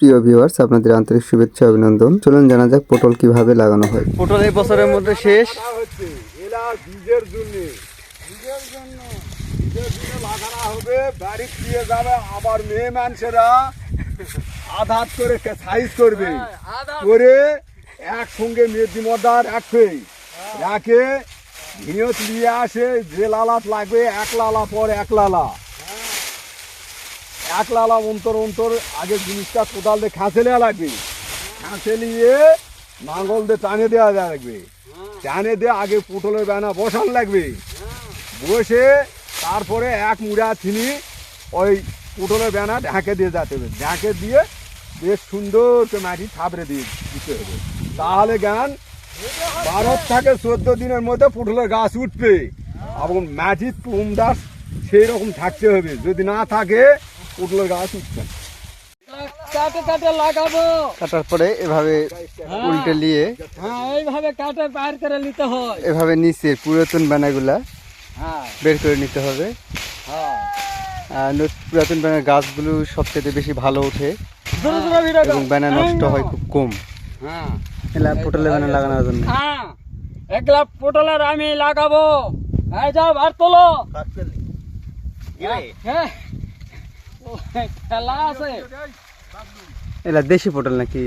প্রিয় ভিউয়ার্স আপনাদের আন্তরিক শুভেচ্ছা অভিনন্দন। চলুন জানা যাক পটল কীভাবে লাগানো হয়। পটল এই বছরের মধ্যে শেষ। লাগানো হবে বাড়ি দিয়ে যাবে আবার মেয়ে মানুষেরা আধাত করে সাইজ করবে করে একসঙ্গে মেদি মদার রাখবে রাখে নিয়ত নিয়ে আসে যে লালাত লাগবে এক লালা পর এক লালা। এক লালা অন্তর অন্তর আগে জিনিসটা কোদাল দিয়ে খাঁচে নেওয়া লাগবে। খাঁচে নিয়ে নাঙ্গল দিয়ে টানে দেওয়া লাগবে। টানে দিয়ে আগে পটলের বেনা বসান লাগবে। বসে তারপরে এক মুড়া চিনি ওই পটলের বেনা ঢাকে দিয়ে যেতে হবে। ঢাকে দিয়ে বেশ সুন্দর মাটি থাবড়ে দিয়ে দিতে হবে। তাহলে গান বারো থেকে চোদ্দ দিনের মধ্যে পটলের গাছ উঠবে। এবং মাটির পুমদাস সেই রকম থাকতে হবে। যদি না থাকে পটলের গাছ লাগাবো। কাটার পরে এভাবে উল্টে নিয়ে হ্যাঁ এইভাবে কাটে বাইর করে নিতে হয়। এভাবে নিচে পুরাতন বেনাগুলা হ্যাঁ। বের করে নিতে হবে। হ্যাঁ। পুরাতন বেনার গাছগুলো সবচেয়ে বেশি ভালো ওঠে এবং বেনা নষ্ট হয় খুব কম। হ্যাঁ। এলা পটলের বেনা লাগানোর জন্য। হ্যাঁ। একলা পটলের আমি লাগাবো। ভার তোলো। হ্যাঁ। খেলা আছে এলা দেশি পটল নাকি?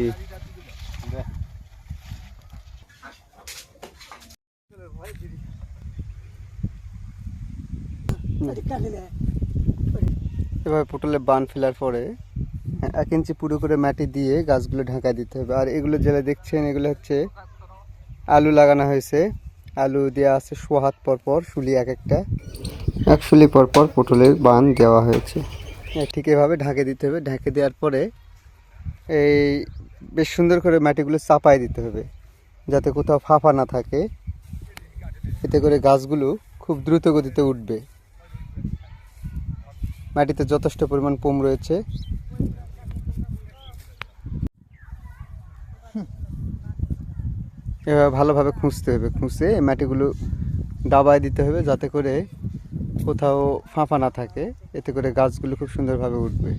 এভাবে পটলে বান ফেলার পরে এক ইঞ্চি পুরো করে মাটি দিয়ে গাছগুলো ঢাকা দিতে হবে। আর এগুলো যেটা দেখছেন এগুলো হচ্ছে আলু লাগানো হয়েছে। আলু দেওয়া আছে শো পরপর পর পর শুলি এক একটা। এক শুলি পরপর পর পটলের বান দেওয়া হয়েছে। হ্যাঁ, ঠিক এভাবে ঢাকে দিতে হবে। ঢাকে দেওয়ার পরে এই বেশ সুন্দর করে মাটিগুলো চাপায় দিতে হবে, যাতে কোথাও ফাঁপা না থাকে। এতে করে গাছগুলো খুব দ্রুত গতিতে উঠবে। মাটিতে যথেষ্ট পরিমাণ পোম রয়েছে। এভাবে ভালোভাবে খুঁজতে হবে, খুঁজে মাটিগুলো দাবায় দিতে হবে, যাতে করে কোথাও ফাঁপা না থাকে এতে করে গাছগুলো খুব সুন্দরভাবে উঠবে।